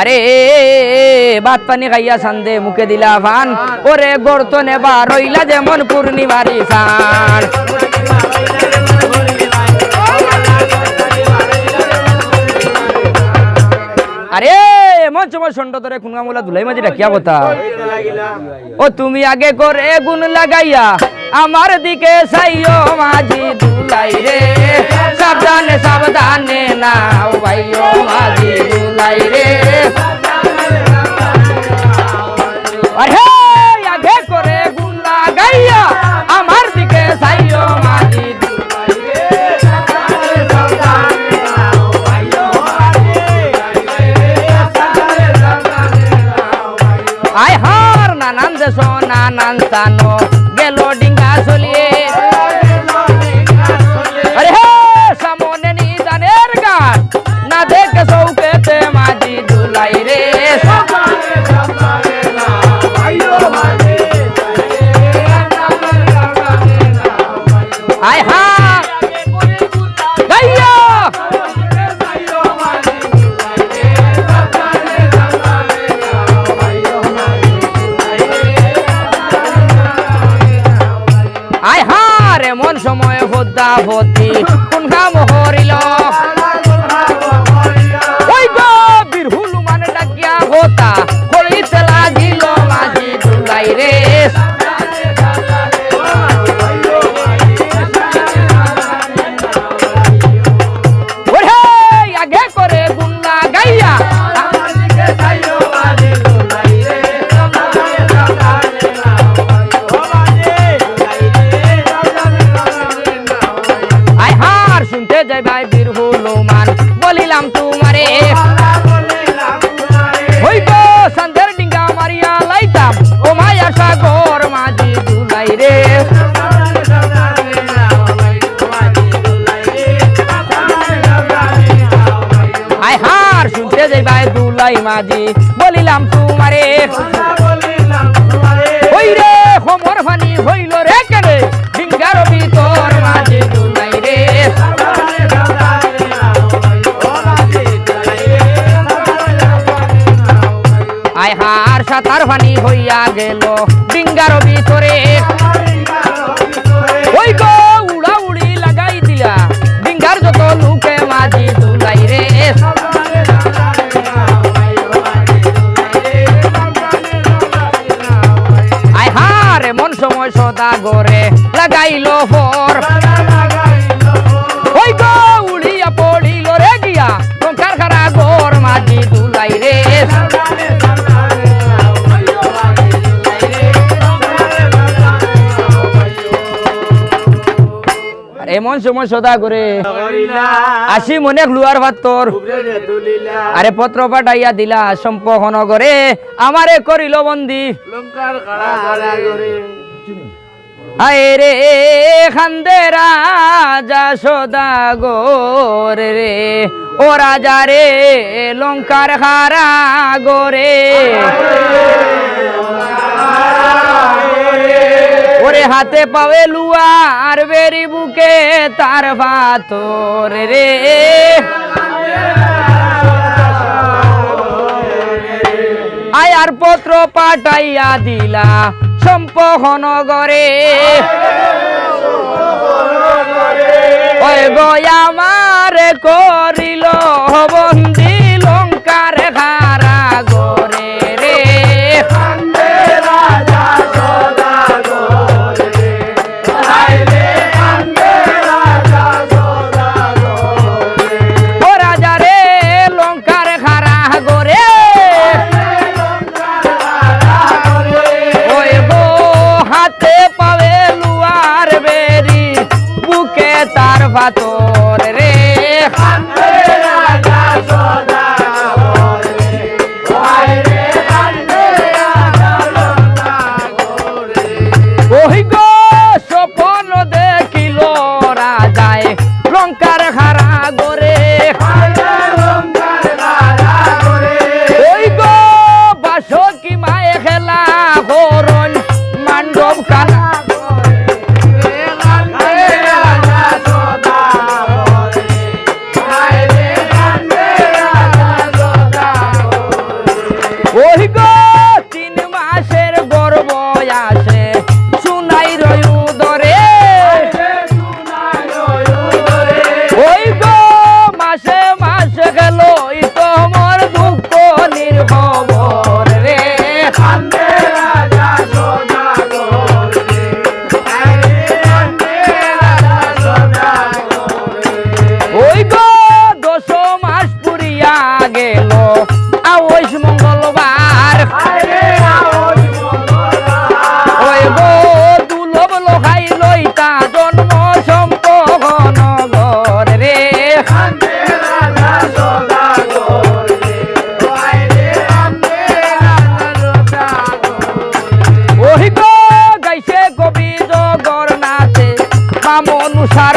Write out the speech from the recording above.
আরে ভাত পানি খাইয়া সান্দে মুখে দিলা ফান। ওরে গর্ত নেবা, রইলা যেমন পূর্ণিমারি সান আরে এমন সময় সন্ড ধরে খুনগামুলা ধুলাই মাঝি রাখিয়া কথা ও, তুমি আগে করে গুণ লাগাইয়া, আমার দিকে সাইও মাঝি দুলাই রে। সাবধানে সাবধানে না ভাইও মাঝি নানান স্থান গেল ডিঙ্গা চলিয়ে আরে হে সামনে নিদানের গান না দেখে চৌকেতে মাঝি দুলাই রে আয় হার ভতি কোন কাম হরিল যাই ভাই বীরহুল মান। বলিলাম তোমারে। গো সন্ধ্যের ডিঙ্গা মারিয়া লাইতাম। ও মায়া সাগর রে। আয় হার শুনতে বলিলাম তোমারে। রে হোমর ফানি হইল রে কেরে ডিঙ্গার ভিতর মাঝি দুলাই আয় হার সাতার ফানি হইয়া গেল। ডিঙ্গার ভিতরে ওই উড়ি লাগাই দিলা। ডিঙ্গার যত লুকে মাঝি দুলাই রে। আয় হার, এমন সময় সদা গরে লাগাইল ফর এমন সময় সদা করে। আসি মনে লুয়ার ভাত তোর। আরে পত্র পাঠাইয়া দিলা সম্পহন করে আমারে করিল বন্দি। আয় রে, খান্দে রাজা সদা গোরে রে। ও রাজা রে, লঙ্কার হারা গোরে। ওরে হাতে পাবে লুয়া আর বেরি বুকে তার ভাতর রে। আয়ার পত্র পাঠাইয়া দিলা সম্পহন গরে গয়া মারে করিল বন্দি লঙ্কার। নাম অনুসার